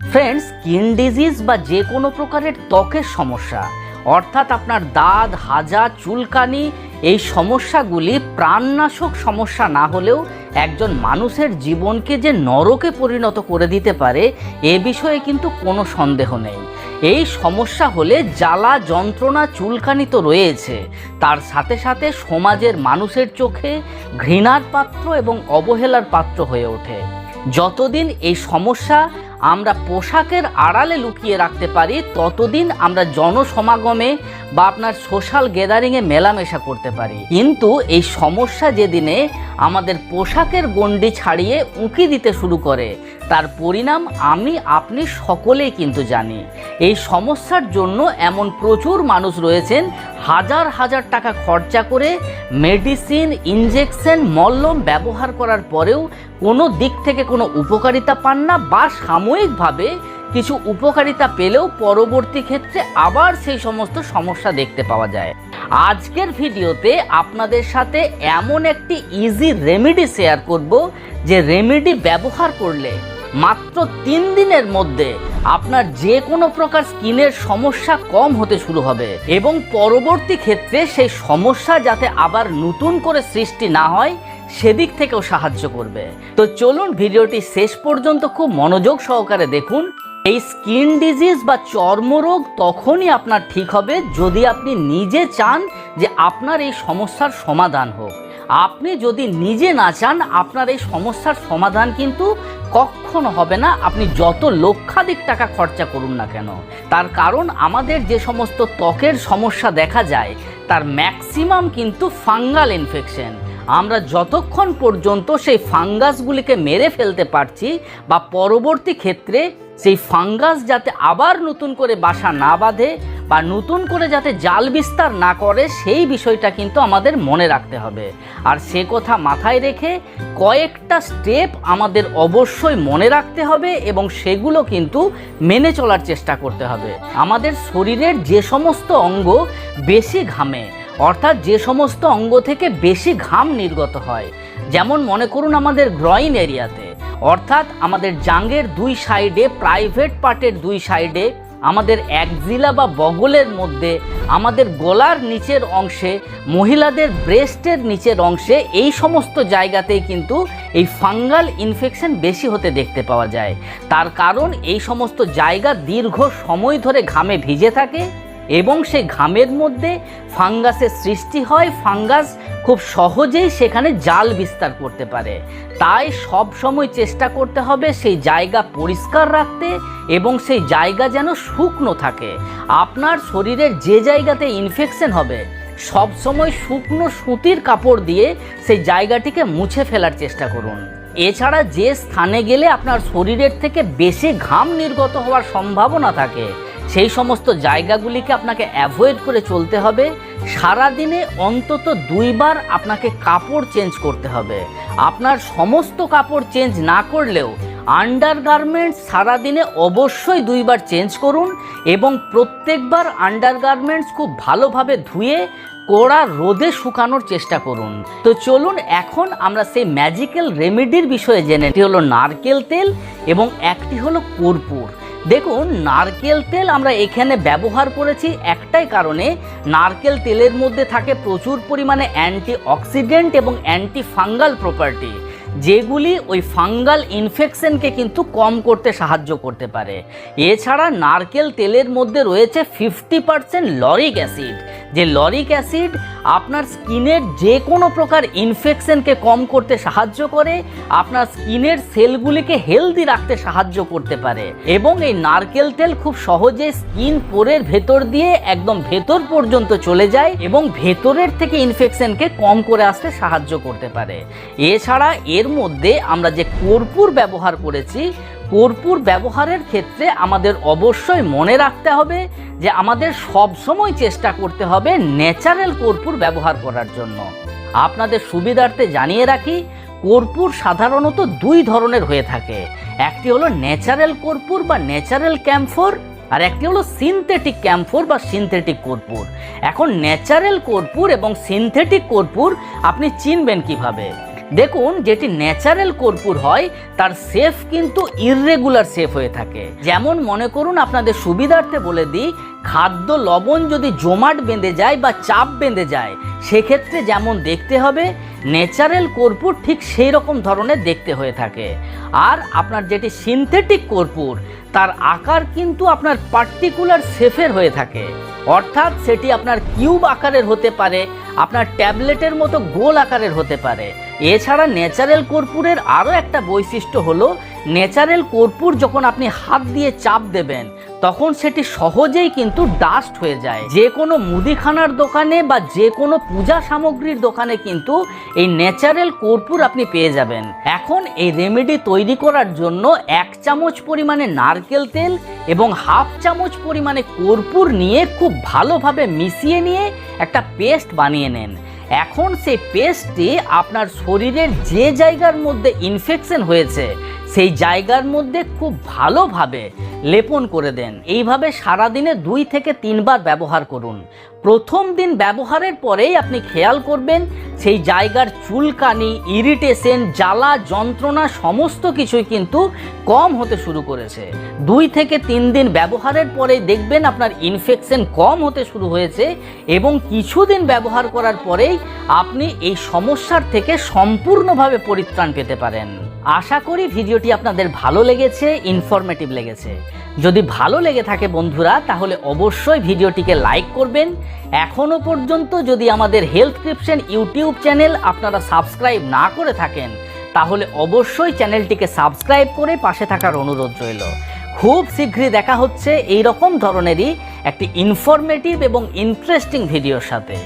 Friends skin disease বা যে কোনো প্রকারের ত্বকের সমস্যা, অর্থাৎ আপনার দাঁত, হাজা, চুলকানি, এই সমস্যাগুলি প্রাণনাশক সমস্যা না হলেও একজন মানুষের জীবনকে যে নরকে পরিণত করে দিতে পারে, এ বিষয়ে কিন্তু কোনো সন্দেহ নেই। এই সমস্যা হলে জ্বালা যন্ত্রণা চুলকানি তো রয়েছে। তার সাথে সাথে সমাজের মানুষের চোখে ঘৃণার পাত্র এবং অবহেলার পাত্র হয়ে ওঠে। যতদিন এই সমস্যা আমরা পোশাকের আড়ালে লুকিয়ে রাখতে পারি, ততদিন আমরা জনসমাগমে বা আপনার সোশ্যাল গ্যাদারিংয়ে মেলামেশা করতে পারি। কিন্তু এই সমস্যা যেদিনে আমাদের পোশাকের গণ্ডি ছাড়িয়ে উঁকি দিতে শুরু করে তার পরিণাম আমি, আপনি সকলেই কিন্তু জানি। এই সমস্যার জন্য এমন প্রচুর মানুষ রয়েছেন, হাজার হাজার টাকা খরচা করে মেডিসিন, ইনজেকশন মল্লম ব্যবহার করার পরেও কোনো দিক থেকে কোনো উপকারিতা পান না বা সাময়িকভাবে কিছু উপকারিতা পেলেও পরবর্তী ক্ষেত্রে আবার সেই সমস্ত সমস্যা দেখতে পাওয়া যায়। আজকের ভিডিওতে আপনাদের সাথে এমন একটি ইজি রেমেডি শেয়ার করব, যে রেমেডি ব্যবহার করলে মাত্র তিন দিনের মধ্যে আপনার যে কোনো প্রকার স্কিনের সমস্যা কম হতে শুরু হবে এবং পরবর্তী ক্ষেত্রে সেই সমস্যা যাতে আবার নতুন করে সৃষ্টি না হয়, সেদিক থেকেও সাহায্য করবে। তো চলুন ভিডিওটি শেষ পর্যন্ত খুব মনোযোগ সহকারে দেখুন। এই স্কিন ডিজিজ বা চর্মরোগ তখনই আপনার ঠিক হবে যদি আপনি নিজে চান যে আপনার এই সমস্যার সমাধান হোক। আপনি যদি নিজে না চান, আপনার এই সমস্যার সমাধান কিন্তু কখনো হবে না। আপনি যত লক্ষাধিক টাকা খরচা করুন না কেন, তার কারণ আমাদের যে সমস্ত ত্বকের সমস্যা দেখা যায়, তার ম্যাক্সিমাম কিন্তু ফাঙ্গাল ইনফেকশন আমরা যতক্ষণ পর্যন্ত সেই ফাঙ্গাসগুলিকে মেরে ফেলতে পারছি বা পরবর্তী ক্ষেত্রে সেই ফাঙ্গাস যাতে আবার নতুন করে বাসা না বাঁধে বা নতুন করে যাতে জাল বিস্তার না করে, সেই বিষয়টা কিন্তু আমাদের মনে রাখতে হবে। আর সে কথা মাথায় রেখে কয়েকটা স্টেপ আমাদের অবশ্যই মনে রাখতে হবে এবং সেগুলো কিন্তু মেনে চলার চেষ্টা করতে হবে। আমাদের শরীরের যে সমস্ত অঙ্গ বেশি ঘামে, অর্থাৎ যে সমস্ত অঙ্গ থেকে বেশি ঘাম নির্গত হয়। যেমন মনে করুন আমাদের গ্রইন এরিয়াতে অর্থাৎ আমাদের জাঙ্গের দুই সাইডে প্রাইভেট পার্টের দুই সাইডে, আমাদের একজিলা বা বগলের মধ্যে, আমাদের গলার নিচের অংশে, মহিলাদের ব্রেস্টের নিচের অংশে, এই সমস্ত জায়গাতেই কিন্তু এই ফাঙ্গাল ইনফেকশন বেশি হতে দেখতে পাওয়া যায়। তার কারণ এই সমস্ত জায়গা দীর্ঘ সময় ধরে ঘামে ভিজে থাকে। এবং সেই ঘামের মধ্যে ফাঙ্গাসের সৃষ্টি হয়। ফাঙ্গাস খুব সহজেই সেখানে জাল বিস্তার করতে পারে। তাই সব সময় চেষ্টা করতে হবে সেই জায়গা পরিষ্কার রাখতে এবং সেই জায়গা যেন শুকনো থাকে। আপনার শরীরের যে জায়গাতে ইনফেকশন হবে, সব সময় শুকনো সুতির কাপড় দিয়ে সেই জায়গাটিকে মুছে ফেলার চেষ্টা করুন। এছাড়া যে স্থানে গেলে আপনার শরীরের থেকে বেশি ঘাম নির্গত হওয়ার সম্ভাবনা থাকে সেই সমস্ত জায়গাগুলিকে আপনাকে অ্যাভয়েড করে চলতে হবে। সারাদিনে অন্তত দুইবার আপনাকে কাপড় চেঞ্জ করতে হবে। আপনার সমস্ত কাপড় চেঞ্জ না করলেও আন্ডার গার্মেন্টস সারাদিনে অবশ্যই দুইবার চেঞ্জ করুন এবং প্রত্যেকবার আন্ডার গার্মেন্টস খুব ভালোভাবে ধুয়ে কড়া রোদে শুকানোর চেষ্টা করুন। তো চলুন এখন আমরা সেই ম্যাজিক্যাল রেমেডির বিষয়ে জেনে একটি হলো নারকেল তেল এবং একটি হলো কর্পূর। দেখুন, নারকেল তেল আমরা এখানে ব্যবহার করেছি একটাই কারণে। নারকেল তেলের মধ্যে থাকে প্রচুর পরিমাণে অ্যান্টি অক্সিডেন্ট এবং অ্যান্টি ফাঙ্গাল প্রপার্টি যেগুলি ওই ফাঙ্গাল ইনফেকশনকে কিন্তু কম করতে সাহায্য করতে পারে। এছাড়া নারকেল তেলের মধ্যে রয়েছে ফিফটি পারসেন্ট লরিক অ্যাসিড। যে লরিক অ্যাসিড আপনার স্কিনের যে কোনো প্রকার ইনফেকশনকে কম করতে সাহায্য করে, আপনার স্কিনের সেলগুলিকে হেলদি রাখতে সাহায্য করতে পারে। এবং এই নারকেল তেল খুব সহজে স্কিন পোরের ভেতর দিয়ে একদম ভেতর পর্যন্ত চলে যায় এবং ভেতরের থেকে ইনফেকশনকে কম করে আসতে সাহায্য করতে পারে। এছাড়া এর মধ্যে আমরা যে কর্পূর ব্যবহার করেছি কর্পূর ব্যবহারের ক্ষেত্রে আমাদের অবশ্যই মনে রাখতে হবে যে আমাদের সব সময় চেষ্টা করতে হবে ন্যাচারাল কর্পূর ব্যবহার করার জন্য। আপনাদের সুবিধার্থে জানিয়ে রাখি, কর্পূর সাধারণত দুই ধরনের হয়ে থাকে। একটি হলো ন্যাচারাল কর্পূর বা ন্যাচারাল ক্যাম্ফোর, আর একটি হলো সিনথেটিক ক্যাম্ফোর বা সিনথেটিক কর্পূর। এখন ন্যাচারাল কর্পূর এবং সিনথেটিক কর্পূর আপনি চিনবেন কীভাবে? দেখুন, যেটি ন্যাচারাল কর্পূর হয়, তার সেফ কিন্তু ইররেগুলার সেফ হয়ে থাকে। যেমন মনে করুন, আপনাদের সুবিধার্থে বলে দিই, খাদ্য লবণ যদি জমাট বেঁধে যায় বা চাপ বেঁধে যায়, সেক্ষেত্রে যেমন দেখতে হবে ন্যাচারাল কর্পূর ঠিক সেই রকম ধরনের দেখতে হয়ে থাকে। আর আপনার যেটি সিনথেটিক কর্পূর, তার আকার কিন্তু আপনার পার্টিকুলার সেফের হয়ে থাকে। অর্থাৎ সেটি আপনার কিউব আকারের হতে পারে, আপনার ট্যাবলেটের মতো গোল আকারের হতে পারে। এছাড়া ন্যাচারাল কর্পূরের আরও একটা বৈশিষ্ট্য হলো, ন্যাচারাল কর্পূর যখন আপনি হাত দিয়ে চাপ দেবেন তখন সেটি সহজেই কিন্তু ডাস্ট হয়ে যায়। যে কোনো মুদিখানার দোকানে বা যে কোনো পূজা সামগ্রীর দোকানে কিন্তু এই ন্যাচারাল কর্পূর আপনি পেয়ে যাবেন। এখন এই রেমেডি তৈরি করার জন্য এক চামচ পরিমাণে নারকেল তেল এবং হাফ চামচ পরিমাণে কর্পূর নিয়ে খুব ভালোভাবে মিশিয়ে নিয়ে একটা পেস্ট বানিয়ে নেন। এখন সেই পেস্টটি আপনার শরীরের যে জায়গার মধ্যে ইনফেকশন হয়েছে সেই জায়গার মধ্যে খুব ভালোভাবে লেপন করে দেন। এইভাবে সারাদিনে দুই থেকে তিনবার ব্যবহার করুন। প্রথম দিন ব্যবহারের পরেই আপনি খেয়াল করবেন সেই জায়গার চুলকানি, ইরিটেশন, জ্বালা, যন্ত্রণা সমস্ত কিছুই কিন্তু কম হতে শুরু করেছে। দুই থেকে তিন দিন ব্যবহারের পরে দেখবেন আপনার ইনফেকশন কম হতে শুরু হয়েছে এবং কিছুদিন ব্যবহার করার পরেই আপনি এই সমস্যার থেকে সম্পূর্ণভাবে পরিত্রাণ পেতে পারেন। আশা করি ভিডিওটি আপনাদের ভালো লেগেছে ইনফরমেটিভ লেগেছে। যদি ভালো লেগে থাকে বন্ধুরা, তাহলে অবশ্যই ভিডিওটিকে লাইক করবেন। এখনও পর্যন্ত যদি আমাদের হেলথ ক্রিপশন ইউটিউব চ্যানেল আপনারা সাবস্ক্রাইব না করে থাকেন, তাহলে অবশ্যই চ্যানেলটিকে সাবস্ক্রাইব করে পাশে থাকার অনুরোধ রইল। খুব শীঘ্রই দেখা হচ্ছে এই রকম ধরনেরই একটি ইনফরমেটিভ এবং ইন্টারেস্টিং ভিডিওর সাথে।